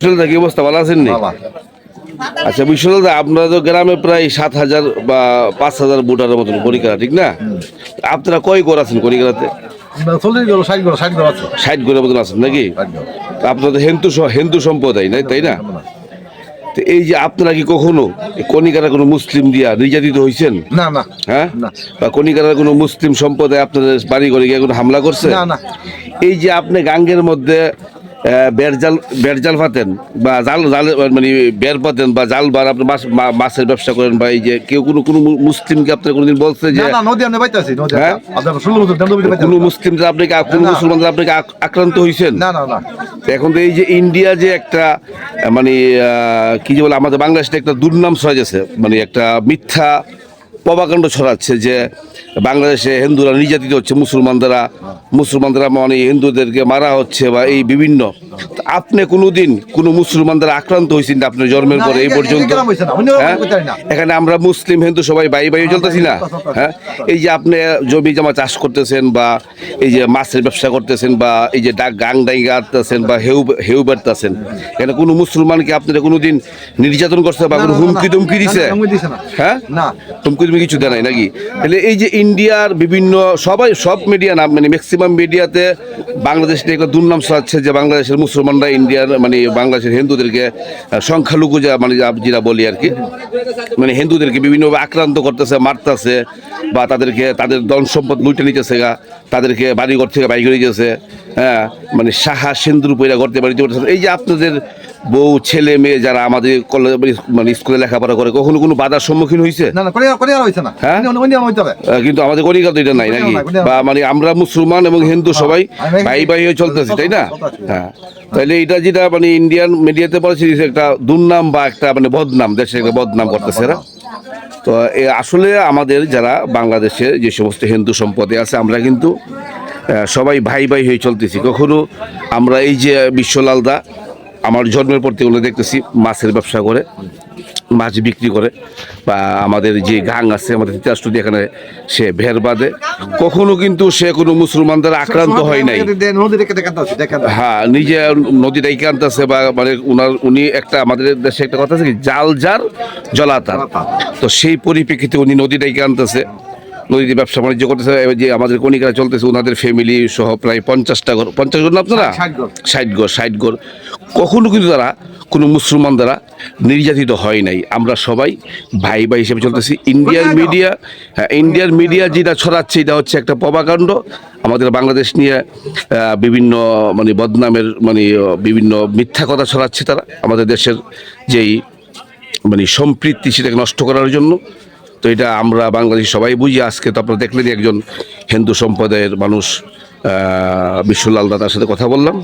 কি অবস্থা ভালো আছেন আচ্ছা বিশ্বনাথ দা, আপনারা তো গ্রামে প্রায় সাত হাজার বা পাঁচ হাজার ভোটারের মতন করিকারা ঠিক না? আপনারা কয় ঘর আছেন করিকারাতে ষাট ঘরের মতন আছেন নাকি? তা আপনারা তো হিন্দু হিন্দু সম্প্রদায় নাই তাই না? তো এই যে আপনারা কি কখনো কনিকারা কোনো মুসলিম দিয়া নির্যাতিত হয়েছেন না না। হ্যাঁ? বা কনিকারা কোনো মুসলিম সম্প্রদায় আপনাদের বাড়ি ঘরে গিয়ে কোনো হামলা করছে? না, না। এই যে আপনি গাঙ্গের মধ্যে বেড়জাল বেড়জাল পাতেন বা জাল জাল মানে বের পাতেন বা জাল বার আপনি মাছ মাছের ব্যবসা করেন বা এই যে কেউ কোনো কোনো মুসলিমকে আপনার কোনোদিন বলছে যে হ্যাঁ? কোনো মুসলিমদের আপনাকে কোনো না। মুসলমানদের আপনাকে আক্রান্ত হয়েছেন না না না এখন তো এই যে ইন্ডিয়া যে একটা মানে কি যে বলে আমাদের বাংলাদেশটা একটা দুর্নাম ছড়াইছে মানে একটা মিথ্যা পবাকাণ্ড ছড়াচ্ছে যে বাংলাদেশে হিন্দুরা নির্যাতিত হচ্ছে মুসলমানরা মুসলমানরা মানে হিন্দুদেরকে মারা হচ্ছে বা এই বিভিন্ন আপনি কোনোদিন কোনো মুসলমানদের আক্রান্ত হয়েছেন না আপনার জন্মের পরে এই পর্যন্ত। হ্যাঁ? এখানে আমরা মুসলিম হিন্দু সবাই বাই বাই চলতেছি না হ্যাঁ এই যে আপনি জমি জমা চাষ করতেছেন বা এই যে মাছের ব্যবসা করতেছেন বা এই যে ডাক গাং ডাইঙ্গা আনতেছেন বা হেউ হেউ বেড়তেছেন এখানে কোনো মুসলমানকে আপনারা কোনোদিন নির্যাতন করছে বা কোনো হুমকি টুমকি দিছে। হ্যাঁ না। হুমকি তুমি কিছু দেয় নাই নাকি? তাহলে এই যে ইন্ডিয়ার বিভিন্ন সবাই, সব মিডিয়া না মানে ম্যাক্সিমাম মিডিয়াতে বাংলাদেশ নিয়ে একটা দুর্নাম ছড়াচ্ছে যে বাংলাদেশের মুসলমানরা ইন্ডিয়ার মানে বাংলাদেশের হিন্দুদেরকে সংখ্যালঘু যা মানে যেটা বলি আর কি মানে হিন্দুদেরকে বিভিন্নভাবে আক্রান্ত করতেছে, মারতেছে বা তাদেরকে, তাদের ধন সম্পদ লুটে নিতেছে গা, তাদেরকে বাড়িঘর থেকে বাইক নিতেছে হ্যাঁ মানে সাহা সিন্দুর পয়লা করতে বাড়িতে এই যে আপনাদের বউ ছেলে মেয়ে যারা আমাদের কলেজ মানে স্কুলে লেখাপড়া করে কখনো কোনো বাধার সম্মুখীন হয়েছে না না করে করে আর হয়েছে না। হ্যাঁ? কিন্তু আমাদের কলিকাতা তো এটা নাই নাকি বা মানে আমরা মুসলমান এবং হিন্দু সবাই ভাই ভাই হয়ে চলতেছি তাই না? হ্যাঁ। তাহলে এটা যেটা মানে ইন্ডিয়ান মিডিয়াতে বলেছে একটা দুর্নাম বা একটা মানে বদনাম দেশে একটা বদনাম করতেছে এরা। তো এ আসলে আমাদের যারা বাংলাদেশে যে সমস্ত হিন্দু সম্পদে আছে আমরা কিন্তু সবাই ভাই ভাই হয়ে চলতেছি। কখনো আমরা এই যে বিশ্বলাল দা আমার জন্মের পর থেকে দেখতেছি মাছের ব্যবসা করে মাছ বিক্রি করে বা আমাদের যে গাং আছে আমাদের তিতাসটুদি এখানে সে ভের বাঁধে। কখনো কিন্তু সে কোনো মুসলমানদের আক্রান্ত হয় নাই। হ্যাঁ নিজে নদী ডাইকে আনতেছে বা মানে উনার উনি একটা আমাদের দেশে একটা কথা আছে কি জাল যার জলাতার। তো সেই পরিপ্রেক্ষিতে উনি নদী ডাইকে আনতেছে নদীতে ব্যবসা বাণিজ্য করতেছে এবার যে আমাদের কণিকারা চলতেছে ওনাদের ফ্যামিলি সহ প্রায় পঞ্চাশটা ঘর পঞ্চাশ ঘর না আপনারা? ষাট ঘর। ষাট ঘর কখনো কিন্তু তারা কোনো মুসলমান দ্বারা নির্যাতিত হয় নাই। আমরা সবাই ভাই ভাই হিসেবে চলতেছি। ইন্ডিয়ার মিডিয়া হ্যাঁ ইন্ডিয়ার মিডিয়া যেটা ছড়াচ্ছে এটা হচ্ছে একটা পবাকাণ্ড। আমাদের বাংলাদেশ নিয়ে বিভিন্ন মানে বদনামের মানে বিভিন্ন মিথ্যা কথা ছড়াচ্ছে তারা। আমাদের দেশের যেই মানে সম্পৃক্তি সেটাকে নষ্ট করার জন্য তো এটা আমরা বাংলাদেশ সবাই বুঝি। আজকে তো আপনারা দেখলেন একজন হিন্দু সম্প্রদায়ের মানুষ বিশ্বলাল দাদার সাথে কথা বললাম।